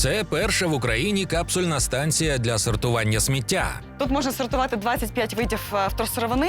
Це перша в Україні капсульна станція для сортування сміття. Тут можна сортувати 25 видів е, вторсировини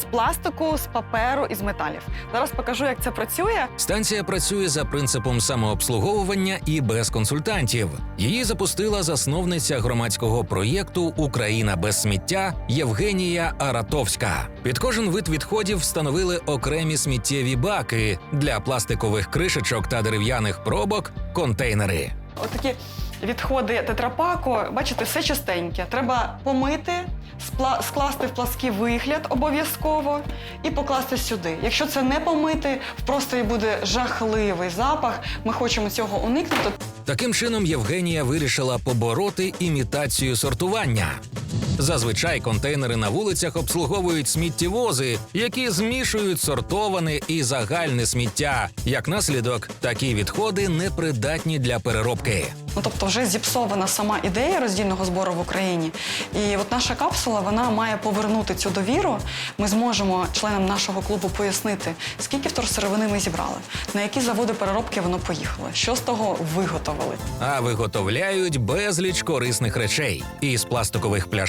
з пластику, з паперу і з металів. Зараз покажу, як це працює. Станція працює за принципом самообслуговування і без консультантів. Її запустила засновниця громадського проєкту Україна без сміття Євгенія Аратовська. Під кожен вид відходів встановили окремі сміттєві баки для пластикових кришечок та дерев'яних пробок, контейнери. Отакі відходи тетрапаку, бачите, все чистеньке. Треба помити, скласти в плаский вигляд обов'язково і покласти сюди. Якщо це не помити, в просторі буде жахливий запах. Ми хочемо цього уникнути. Таким чином Євгенія вирішила побороти імітацію сортування. Зазвичай контейнери на вулицях обслуговують сміттєвози, які змішують сортоване і загальне сміття. Як наслідок, такі відходи непридатні для переробки. Ну тобто, вже зіпсована сама ідея роздільного збору в Україні. І от наша капсула вона має повернути цю довіру. Ми зможемо членам нашого клубу пояснити, скільки вторсировини ми зібрали, на які заводи переробки воно поїхало, що з того виготовили. А виготовляють безліч корисних речей із пластикових пляшок.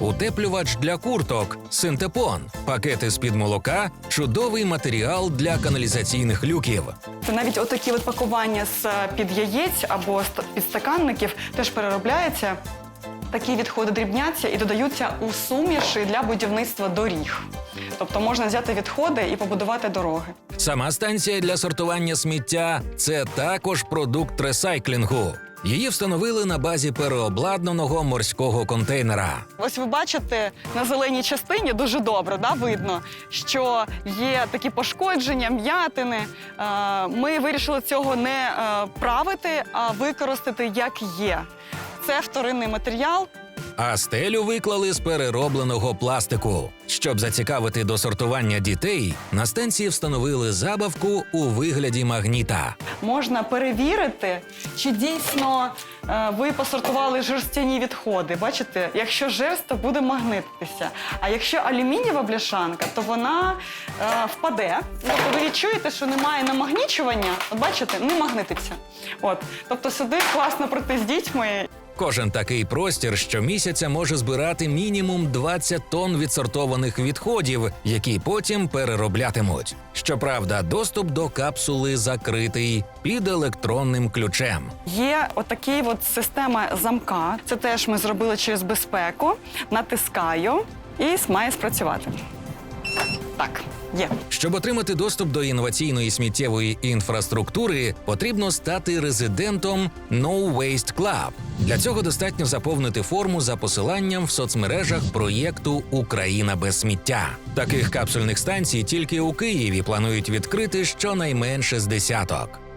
Утеплювач для курток, синтепон, пакети з-під молока, чудовий матеріал для каналізаційних люків. Це навіть отакі от пакування з е, під яєць або з підстаканників теж переробляється. Такі відходи дрібняться і додаються у суміші для будівництва доріг. Тобто можна взяти відходи і побудувати дороги. Сама станція для сортування сміття це також продукт ресайклінгу. Її встановили на базі переобладнаного морського контейнера. Ось ви бачите на зеленій частині дуже добре да, видно, що є такі пошкодження, м'ятини. Е, Ми вирішили цього не е, правити, а використати як є. Це вторинний матеріал. А стелю виклали з переробленого пластику. Щоб зацікавити до сортування дітей, на станції встановили забавку у вигляді магніта. Можна перевірити, чи дійсно е, ви посортували жерстяні відходи. Бачите, якщо жерсть, то буде магнититися. А якщо алюмінієва бляшанка, то вона е, впаде. Тобто ви відчуєте, що немає намагнічування. От бачите, не магнититься. От, тобто сюди класно прийти з дітьми Кожен такий простір щомісяця може збирати мінімум 20 тонн відсортованих відходів, які потім перероблятимуть. Щоправда, доступ до капсули закритий під електронним ключем. Є отакий от система замка. Це теж ми зробили через безпеку. Натискаю і має спрацювати. Так, є. Щоб отримати доступ до інноваційної сміттєвої інфраструктури, потрібно стати резидентом No Waste Club. Для цього достатньо заповнити форму за посиланням в соцмережах проєкту Україна без сміття. Таких капсульних станцій тільки у Києві планують відкрити щонайменше з десяток.